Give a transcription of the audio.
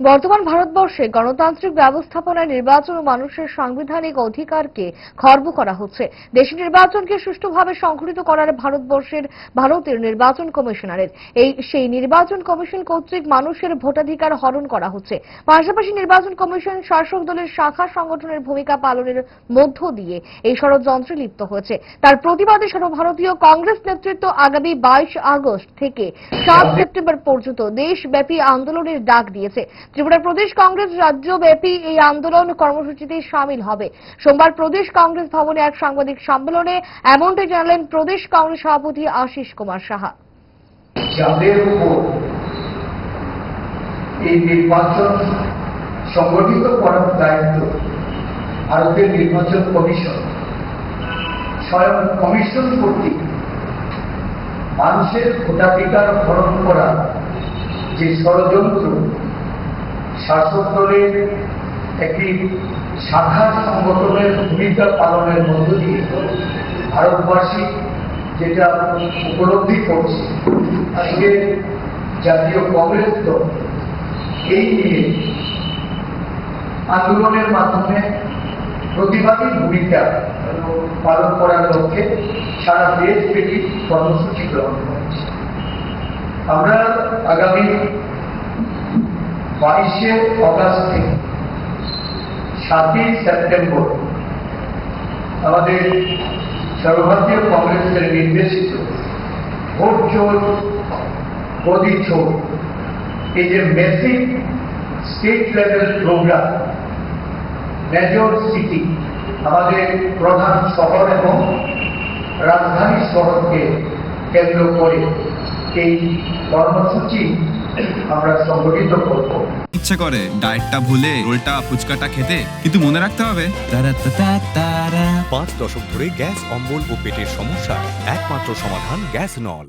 বর্তমান ভারতবর্ষে গণতান্ত্রিক ব্যবস্থাপনায় নির্বাচন ও মানুষের সাংবিধানিক অধিকারকে খর্ব করা হচ্ছে। দেশের নির্বাচনকে সুষ্ঠুভাবে সংগঠিত করার ভারতবর্ষের, ভারতের নির্বাচন কমিশনারের। এই সেই নির্বাচন কমিশন কর্তৃক মানুষের ভোটাধিকার হরণ করা হচ্ছে। পাশাপাশি নির্বাচন কমিশন শাসক দলের শাখা সংগঠনের ভূমিকা পালনের মধ্য দিয়ে এই ষড়যন্ত্রে লিপ্ত হয়েছে। তার প্রতিবাদে সর্বভারতীয় কংগ্রেস নেতৃত্ব আগামী বাইশ আগস্ট থেকে সাত সেপ্টেম্বর পর্যন্ত দেশব্যাপী আন্দোলনের ডাক দিয়েছে। ত্রিপুরা প্রদেশ কংগ্রেস রাজ্যব্যাপী এই আন্দোলন কর্মসূচিতে সামিল হবে। সোমবার প্রদেশ কংগ্রেস ভবনে এক সাংবাদিক সম্মেলনে এমনটাই জানালেন প্রদেশ কংগ্রেস সভাপতি আশিস কুমার সাহা। এই নির্বাচন সংগঠিত করার দায়িত্ব ভারতের নির্বাচন কমিশন, স্বয়ং কমিশন কর্তৃক মানুষের ভোটাধিকার হরণ করা যে ষড়যন্ত্র শাসক দলের একটি শাখা সংগঠনের ভূমিকা পালনের মধ্য দিয়ে ভারতবাসী যেটা উপলব্ধি করছে, আজকে জাতীয় কংগ্রেস দল এই নিয়ে আন্দোলনের মাধ্যমে প্রতিবাদী ভূমিকা পালন করার লক্ষ্যে সারা দেশব্যাপী কর্মসূচি গ্রহণ করেছে। আমরা আগামী বাইশে অগাস্ট থেকে সাতই সেপ্টেম্বর আমাদের সর্বভারতীয় কংগ্রেসের নির্দেশিত ভোট জোর গদি জোর এই যে massive state level programme major city আমাদের প্রধান শহর এবং রাজধানী শহরকে কেন্দ্র করে এই কর্মসূচি আমরা সংগঠিত করব। ইচ্ছে করে ডায়েটটা ভুলে রোলটা ফুচকাটা খেতে কিন্তু মনে রাখতে হবে। পাঁচ দশক ধরে গ্যাস অম্বল ও পেটের সমস্যা একমাত্র সমাধান গ্যাস নল।